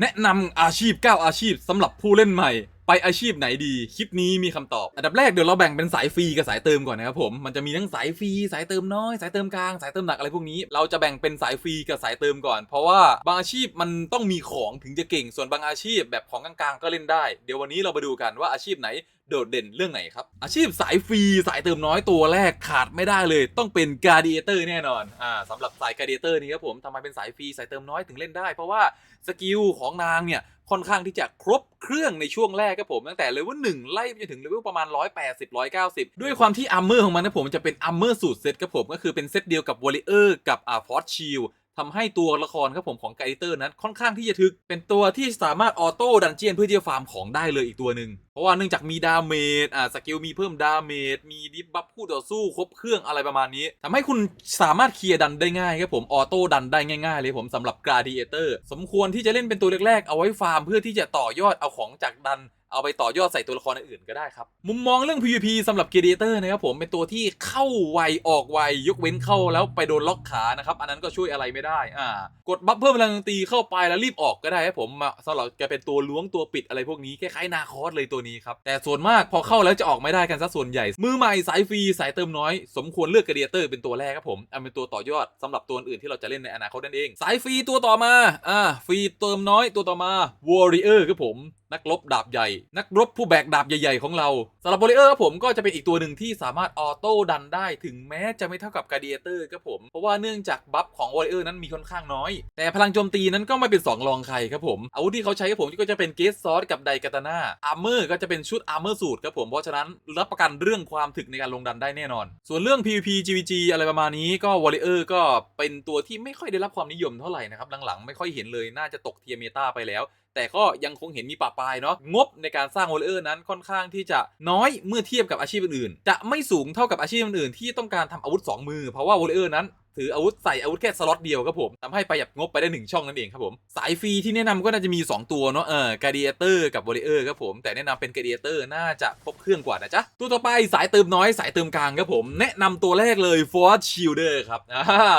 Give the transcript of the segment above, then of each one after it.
แนะนำอาชีพ 9 อาชีพสำหรับผู้เล่นใหม่ ไปอาชีพไหนดี คลิปนี้มีคำตอบ อันดับแรกเดี๋ยวเราแบ่งเป็นสายฟรีกับสายเติมก่อนนะครับผม มันจะมีทั้งสายฟรีสายเติมน้อย สายเติมกลางสายเติมหนักอะไรพวกนี้ เราจะแบ่งเป็นสายฟรีกับสายเติมก่อน เพราะว่าบางอาชีพมันต้องมีของถึงจะเก่ง ส่วนบางอาชีพแบบของกลางๆก็เล่นได้ เดี๋ยววันนี้เราไปดูกันว่าอาชีพไหน โดดเด่นเรื่องไหนครับ อาชีพสายฟรีสายเติมน้อยตัวแรกขาดไม่ได้เลย ต้องเป็นการ์ดิเอเตอร์แน่นอนอ่าสำหรับสายการ์ดิเอเตอร์นี้ครับผมทำไมเป็นสายฟรีสายเติมน้อยถึงเล่นได้ เพราะว่าสกิลของนางเนี่ยค่อนข้างที่จะครบเครื่องในช่วงแรกครับผมตั้งแต่เลเวลหนึ่งไล่ไปจนถึงเลเวลประมาณ 180 190 ด้วยความที่อาร์เมอร์ของมันนะผมจะเป็นอาร์เมอร์สูตรเซตครับผมก็คือเป็นเซตเดียวกับวอลเลเยอร์กับอ่าฟอร์ชิลทำให้ตัวละครครับผมของไกเตอร์นั้นค่อนข้างที่จะถึก เป็นตัวที่สามารถออโต้ดันเจียนเพื่อที่จะฟาร์มของได้เลยอีกตัวหนึ่ง ราะว่าเนื่องจากมีดาเมจอ่าสกิลมีเพิ่มดาเมจมีดิฟบัฟคู่ต่อสู้ครบเครื่องอะไรประมาณนี้ทำให้คุณสามารถเคลียร์ดันได้ง่ายครับผมออโต้ดันได้ง่ายๆเลยผมสำหรับกราดิเอเตอร์สมควรที่จะเล่นเป็นตัวแรกๆเอาไว้ฟาร์มเพื่อที่จะต่อยอดเอาของจากดันเอาไปต่อยอดใส่ตัวละครอื่นๆก็ได้ครับ มุมมองเรื่อง PVP สำหรับ g ก a เตอร์นะครับผมเป็นตัวที่เข้าไวออกไวยกเว้นเข้าแล้วไปโดนล็อกขานะครับ อันนั้นก็ช่วยอะไรไม่ได้อ่ากดบัฟเพิ่มพลังตีเข้าไปแล้วรีบออกก็ได้ครับผมสำหรับแกเป็นตัวล้วงตัวปิดอะไรพวกนี้คล้ายๆนาคอสเลยตัวนี้ครับ แต่ส่วนมากพอเข้าแล้วจะออกไม่ได้กันซะส่วนใหญ่ มือใหม่สายฟรีสายเติมน้อย สมควรเลือกกระเดียตอร์เป็นตัวแรกครับผมเอาเป็นตัวต่อยอดสำหรับตัวอื่นที่เราจะเล่นในอนาคตนั่นเอง สายฟรีตัวต่อมาอ่าฟรีเติมน้อยตัวต่อมาวอริเออร์ครับผม นักรบดาบใหญ่ นักรบผู้แบกดาบใหญ่ ๆ ของเราสำหรับ Warrior ครับผมก็จะเป็นอีกตัวหนึ่งที่สามารถออโต้ดันได้ถึงแม้จะไม่เท่ากับ Gladiator ครับผม เพราะว่าเนื่องจากบัฟของ Warrior นั้นมีค่อนข้างน้อย แต่พลังโจมตีนั้นก็ไม่เป็น 2 รองใครครับผม อาวุธที่เขาใช้ครับผมก็จะเป็นเกสซอสกับไดกาตาน่าอาร์เมอร์ก็จะเป็นชุดอาร์เมอร์สูตรครับผมเพราะฉะนั้นรับประกันเรื่องความถึกในการลงดันได้แน่นอน ส่วนเรื่อง PVP GVG อะไรประมาณนี้ก็ Warrior ก็เป็นตัวที่ไม่ค่อยได้รับความนิยมเท่าไหร่นะครับหลังๆไม่ค่อยเห็นเลยน่าจะตกเทียเมตาไปแล้วแต่ก็ยังคงเห็นมีปะปลายเนาะงบในการสร้างวอลเลอร์นั้นค่อนข้างที่จะน้อยเมื่อเทียบกับอาชีพอื่นๆจะไม่สูงเท่ากับอาชีพอื่นๆที่ต้องการทำอาวุธ 2 มือ เพราะว่าวอลเลอร์นั้น ถืออาวุธใส่อาวุธแค่สล็อตเดียวครับผมทำให้ประหยัดงบไปได้ 1 ช่องนั่นเองครับผม สายฟรีที่แนะนำก็น่าจะมี 2 ตัวเนาะเออกาเดียเตอร์กับวอลเลอร์ครับผม แต่แนะนำเป็นกาเดียเตอร์น่าจะครบเครื่องกว่านะจ๊ะ ตัวต่อไปสายเติมน้อยสายเติมกลางครับผม แนะนำตัวแรกเลย Force Shielder ครับ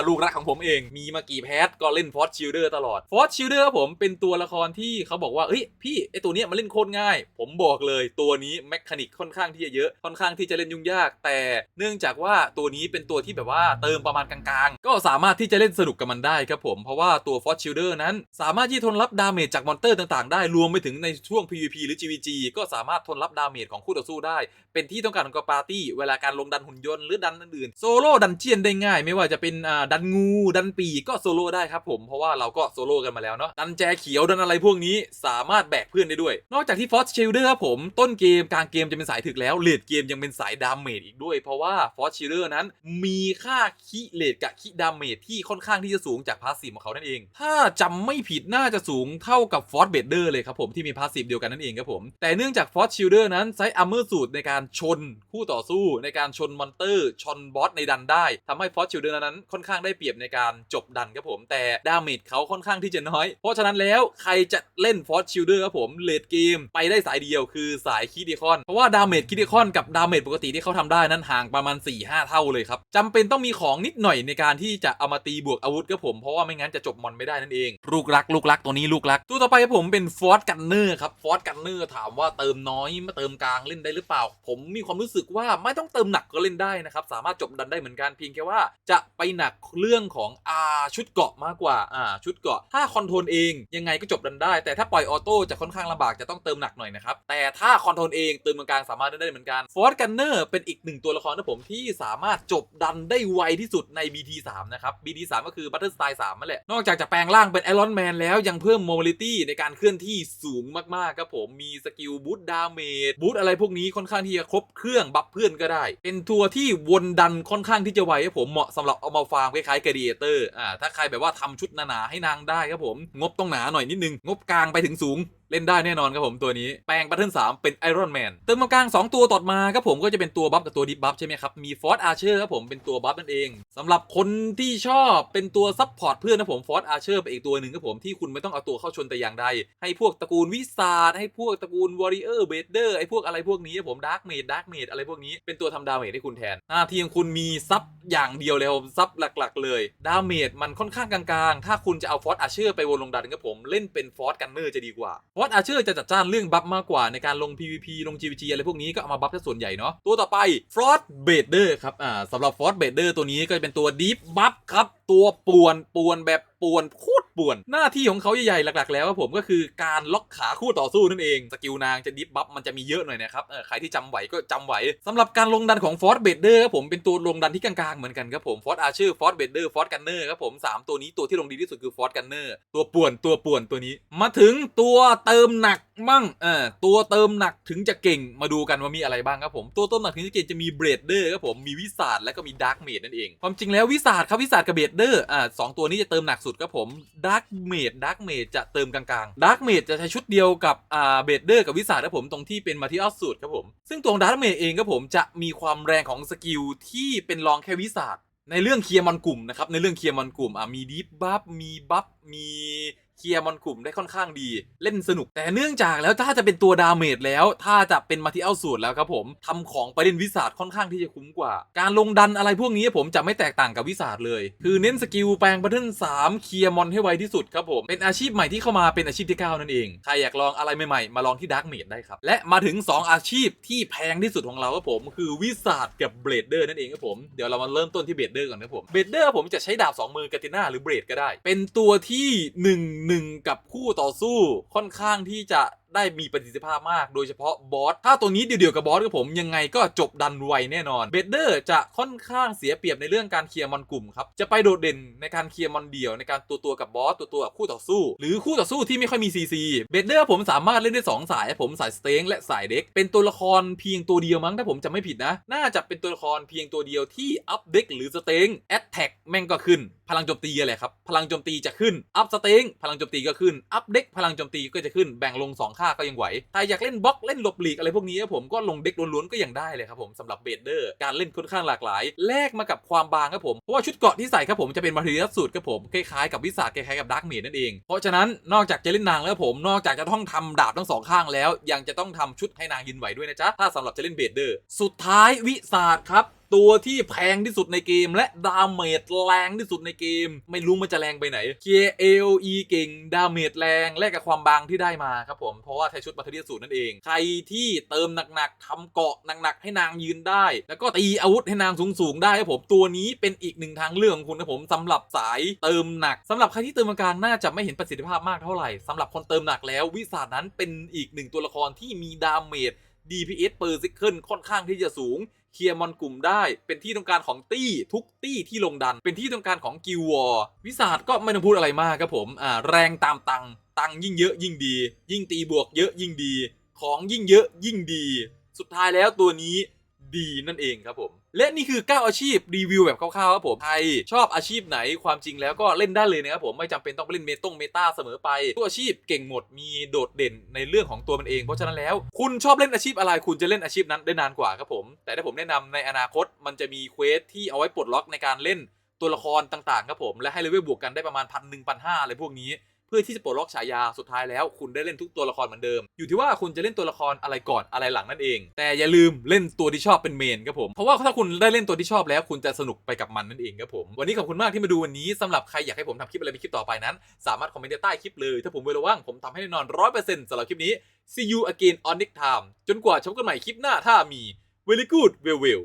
ลูกรักของผมเองมีมากี่แพทก็เล่น Force Shielder ตลอด Force Shielder ครับผมเป็นตัวละครที่เขาบอกว่าเอ้ยพี่ไอตัวเนี้ยมันเล่นโคตรง่าย ผมบอกเลยตัวนี้แมคานิกค่อนข้างที่จะเยอะค่อนข้างที่จะเล่นยุ่งยาก แต่เนื่องจากว่าตัวนี้เป็นตัวที่แบบว่าเติมประมาณกลางๆก็สามารถที่จะเล่นสนุกกับมันได้ครับผม เพราะว่าตัวฟอสชิลเดอร์นั้น สามารถที่ทนรับดาเมจจากมอนเตอร์ต่างๆ ได้รวมไปถึงในช่วง PVP หรือ GVG ก็สามารถทนรับดาเมจของคู่ต่อสู้ได้เป็นที่ต้องการของกปาร์ตี้ เวลาการลงดันหุ่นยนต์หรือดันอื่นโซโล่ดันเจียนได้ง่าย ไม่ว่าจะเป็นดันงูดันปีก็โซโล่ได้ครับผมเพราะว่าเราก็โซโล่กันมาแล้วเนาะดันแจเขียวดันอะไรพวกนี้สามารถแบกเพื่อนได้ด้วย นอกจากที่ฟอสชิลเดอร์ครับผมต้นเกมกลางเกมจะเป็นสายถึกแล้วเลดเกมยังเป็นสายดาเมจอีกด้วย เพราะว่าฟอสชิลเดอร์นั้นมีค่าคิเลดกับคิดาเมจที่ค่อนข้างที่จะสูงจากพาสซีฟของเขานั่นเอง ถ้าจำไม่ผิดน่าจะสูงเท่ากับฟอสเบเดอร์เลยครับผมที่มีพาสซีฟเดียวกันนั่นเองครับผมแต่เนื่องจากฟอสชิลเดอร์นั้นใช้อัมเมอร์สูตรในการชนคู่ต่อสู้ในการชนมอนเตอร์ ชนบอสในดันได้ทำให้ฟอสชิลเดอร์นั้นค่อนข้างได้เปรียบในการจบดันครับผม แต่ดาเมจเขาค่อนข้างที่จะน้อย เพราะฉะนั้นแล้วใครจะเล่นฟอสชิลเดอร์ครับผมเลดเกมไปได้สายเดียวคือสายคิดิคอน เพราะว่าดาเมจคิดิคอนกับดาเมจปกติที่เขาทำได้นั้นห่างประมาณ 4-5 เท่าเลยครับจำเป็นต้องมีของนิดหน่อยในการที่จะเอามาตีบวกอาวุธครับผมเพราะว่าไม่งั้นจะจบมอนไม่ได้นั่นเอง ลูกรักลูกรักตัวนี้ลูกรักตัวต่อไปครับผมเป็นฟอสกันเนอร์ครับฟอสกันเนอร์ถามว่าเติมน้อยมาเติมกลางเล่นได้หรือเปล่าผมมีความรู้สึกว่าไม่ต้องเติมหนักก็เล่นได้นะครับ สามารถจบดันได้เหมือนกันเพียงแค่ว่าจะไปหนักเรื่องของอาชุดเกาะมากกว่าอ่าชุดเกาะ ถ้าคอนโทรลเองยังไงก็จบดันได้ แต่ถ้าปล่อยออโต้จะค่อนข้างลำบากจะต้องเติมหนักหน่อยนะครับ แต่ถ้าคอนโทรลเองเติมกลางสามารถได้เหมือนกันฟอสกันเนอร์เป็นอีกหนึ่งตัวละครนะผมที่สามารถจบดันได้ไวที่สุดใน BT3 นะครับ BT3 ก็คือ Butterfly 3นั่นแหละ นอกจากจะแปลงร่างเป็นไอรอนแมนแล้วยังเพิ่มโมบิลิตี้ในการเคลื่อนที่สูงมากๆครับผมมีสกิลบูตดาเมจบูตอะไรพวกนี้ค่อนข้างที่ยร์ครบเครื่องบัฟเพื่อนก็ได้ เป็นทัวร์ที่วนดันค่อนข้างที่จะไวครับผมเหมาะสำหรับเอามาฟาร์มคล้ายๆกระเดีเตอร์อ่าถ้าใครแบบว่าทำชุดหนาๆให้นางได้ครับผมงบต้องหนาหน่อยนิดนึงงบกลางไปถึงสูง เล่นได้แน่นอนครับผมตัวนี้ แปลงบัตเทิล3เป็นไอรอนแมนเติมมากลาง2ตัวต่อมาครับผมก็จะเป็นตัวบัฟกับตัวดิฟบัฟใช่ไหมครับมีฟอร์ a อาร์เชอร์ครับผมเป็นตัวบัฟนั่นเองสำหรับคนที่ชอบเป็นตัวซับพอร์ตเพื่อนนะผมฟอร์ a อาร์เชอร์เป็นอีกตัวหนึ่งครับผมที่คุณไม่ต้องเอาตัวเข้าชนแต่อย่างใดให้พวกตระกูลวิสาดให้พวกตระกูลวอริเออร์เบเดอร์ไอ้พวกอะไรพวกนี้ครับผมดาร์กเมดดาร์กเมดอะไรพวกนี้เป็นตัวทำดาเมจให้คุณแทนหน้าที่ของคุณมีซับอย่างเดียวเลยครับซับหลักๆ เลยดาเมจมันค่อนข้างกลางๆ ถ้าคุณจะเอาฟอร์ a อาร์เชอร์ไปวนลงดันครับผมเล่นเป็นฟอร์กันเนอร์จะดีกว่าฟอร์ a อาเชอร์จะจัดจ้านเรื่องบัฟมากกว่าในการลง PVP ลง GVG อะไรพวกนี้ก็เอามาบัฟซะส่วนใหญ่เนาะตัวต่อไปฟรอสเบเดอร์ครับอ่าสำหรับฟรอสเบเดอร์ตัวนี้ก็จะเป็นตัวดีฟบัฟครับตัวป่วนป่วนแบบ ป่วนโคตรป่วน หน้าที่ของเขาใหญ่ๆหลัก ๆ แล้วครับผมก็คือการล็อกขาคู่ต่อสู้นั่นเองสกิลนางจะดิฟบัฟมันจะมีเยอะหน่อยนะครับเออใครที่จำไหวก็จำไหวสำหรับการลงดันของฟอร์ b เบเดอร์ครับผมเป็นตัวลงดันที่กลางๆเหมือนกันครับผมฟอร์ a อาร์เชอร์ฟอร์ b เบเดอร์ฟอร์กันเนอร์ครับผมสามตัวนี้ตัวที่ลงดีที่สุดคือฟอร์กันเนอร์ตัวป่วนตัวป่วนตัวนี้ มาถึงตัวเติมหนักมั่งเออตัวเติมหนักถึงจะเก่งมาดูกันว่ามีอะไรบ้างครับผมตัวเติมหนักถึงจะเก่งจะมีเบรดเดอร์ครับผมมีวิสาดและก็มีดาร์กเมดนั่นเองความจริงแล้ววิสาดครับวิสาดกับเบรดเดอร์อ่าสองตัวนี้จะเติมหนักสุดครับผมดาร์กเมดดาร์กเมดจะเติมกลางๆดาร์กเมดจะใช้ชุดเดียวกับอ่าเบดเดอร์กับวิสาครับผมตรงที่เป็นมาที่อัลสูตรครับผม ซึ่งตัวดาร์กเมดเองครับผมจะมีความแรงของสกิลที่เป็นรองแค่วิสาในเรื่องเคลียร์มอนกลุ่มนะครับในเรื่องเคลียร์มอนกลุ่มอะมีดิฟบัฟมีบัฟมี เคลียร์มอนกลุ่มได้ค่อนข้างดี เล่นสนุก แต่เนื่องจากแล้วถ้าจะเป็นตัวดาเมจแล้ว ถ้าจะเป็นมาที่เอาสูตรแล้วครับผมทำของไปเล่นวิสาดค่อนข้างที่จะคุ้มกว่า การลงดันอะไรพวกนี้ผมจะไม่แตกต่างกับวิสาดเลย คือเน้นสกิลแปลงบัตเทิล3เคลียร์มอนให้ไวที่สุดครับผมเป็นอาชีพใหม่ที่เข้ามาเป็นอาชีพที่9นั่นเองใครอยากลองอะไรใหม่ๆมาลองที่ดาร์กเมจได้ครับและมาถึง 2 อาชีพที่แพงที่สุดของเราครับผมคือวิสาดกับเบรดเดอร์นั่นเองครับผมเดี๋ยวเรามาเริ่มต้นที่เบรดเดอร์ก่อนครับผมเบรดเดอร์ผมจะใช้ดาบสองมือกาติน่าหรือเบรดก็ได้ เป็นตัวที่1หนึ่งกับคู่ต่อสู้ค่อนข้างที่จะ ได้มีประสิทธิภาพมาก โดยเฉพาะบอส ถ้าตัวนี้เดียวๆกับบอสกับผมยังไงก็จบดันไวแน่นอน เบเดอร์จะค่อนข้างเสียเปรียบในเรื่องการเคลียร์มอนกลุ่มครับ จะไปโดดเด่นในการเคลียร์มอนเดี่ยวในการตัวตัวๆกับบอสตัวตัวๆกับคู่ต่อสู้ หรือคู่ต่อสู้ที่ไม่ค่อยมีซีซี เบเดอร์ผมสามารถเล่นได้สองสายผมสายสเต็งและสายเด็ก เป็นตัวละครเพียงตัวเดียวมั้งถ้าผมจำไม่ผิดนะ น่าจะเป็นตัวละครเพียงตัวเดียวที่อัพเด็กหรือสเต็งแอตแทกแม่งก็ขึ้น พลังโจมตีอะไรครับ พลังโจมตีจะขึ้น อัพสเต็งพลังโจมตีก็ขึ้น อัพเด็กพลังโจมตีก็จะขึ้น แบ่งลง2ค่าก็ยังไหวถ้าอยากเล่นบล็อกเล่นหลบหลีกอะไรพวกนี้ครับผมก็ลงเด็กล้วนๆก็ยังได้เลยครับผมสำหรับเบเดอร์การเล่นค่อนข้างหลากหลาย แลกมากับความบางครับผมเพราะว่าชุดเกราะที่ใส่ครับผมจะเป็นมาทีเรียลสูตรครับผมคล้ายๆกับวิสาคล้ายๆกับดาร์กเมดนั่นเองเพราะฉะนั้นนอกจากจะเล่นนางแล้วผมนอกจากจะต้องทำดาบทั้งสองข้างแล้ว ยังจะต้องทำชุดให้นางยืนไหวด้วยนะจ๊ะถ้าสำหรับจะเล่นเบเดอร์สุดท้ายวิสาครับ ตัวที่แพงที่สุดในเกม และดาเมจแรงที่สุดในเกม ไม่รู้มันจะแรงไปไหน KAOE เก่งดาเมจแรงแลกกับความบางที่ได้มาครับผม เพราะว่าใช้ชุดบัตเทอรี่สูตรนั่นเอง ใครที่เติมหนักๆทำเกาะหนักๆให้นางยืนได้ แล้วก็ตีอาวุธให้นางสูงๆได้ครับผมตัวนี้เป็นอีกหนึ่งทางเลือกของคุณนะผมสำหรับสายเติมหนักสำหรับใครที่เติมกลางน่าจะไม่เห็นประสิทธิภาพมากเท่าไหร่สำหรับคนเติมหนักแล้ววิสานั้นเป็นอีกหนึ่งตัวละครที่มีดาเมจ DPS per second ค่อนข้างที่จะสูง เคลียร์มอนกลุ่มได้เป็นที่ต้องการของตี้ทุกตี้ที่ลงดัน เป็นที่ต้องการของกิววอร์วิสาดก็ไม่ต้องพูดอะไรมากครับผมอ่าแรงตามตังตังยิ่งเยอะยิ่งดี ยิ่งตีบวกเยอะยิ่งดี ของยิ่งเยอะยิ่งดี สุดท้ายแล้วตัวนี้ดีนั่นเองครับผม และนี่คือ 9 อาชีพรีวิวแบบคร่าวๆครับผมใครชอบอาชีพไหนความจริงแล้วก็เล่นได้เลยนะครับผมไม่จำเป็นต้องไปเล่นเมตงเมตาเสมอไปทุกอาชีพเก่งหมดมีโดดเด่นในเรื่องของตัวมันเองเพราะฉะนั้นแล้ว คุณชอบเล่นอาชีพอะไรคุณจะเล่นอาชีพนั้นได้นานกว่าครับผม แต่ถ้าผมแนะนำในอนาคตมันจะมีเควสที่เอาไว้ปลดล็อกในการเล่นตัวละครต่างๆครับผมและให้เลเวลบวกกันได้ประมาณพันหนึ่งพันห้าอะไรพวกนี้ พื่อที่จะปลดล็อกฉายาสุดท้ายแล้ว คุณได้เล่นทุกตัวละครเหมือนเดิม อยู่ที่ว่าคุณจะเล่นตัวละครอะไรก่อนอะไรหลังนั่นเอง แต่อย่าลืมเล่นตัวที่ชอบเป็นเมนครับผมเพราะว่าถ้าคุณได้เล่นตัวที่ชอบแล้ว คุณจะสนุกไปกับมันนั่นเองครับผมวันนี้ขอบคุณมากที่มาดูวันนี้สำหรับใครอยากให้ผมทำคลิปอะไรเป็นคลิปต่อไปนั้น สามารถคอมเมนต์ใต้คลิปเลยถ้าผมเวลาว่างผมทำให้แน่นอนร้อยเปอร์เซ็นต์สำหรับคลิปนี้ see you again on next time จนกว่าจะพบกันใหม่คลิปหน้าถ้ามี very good well well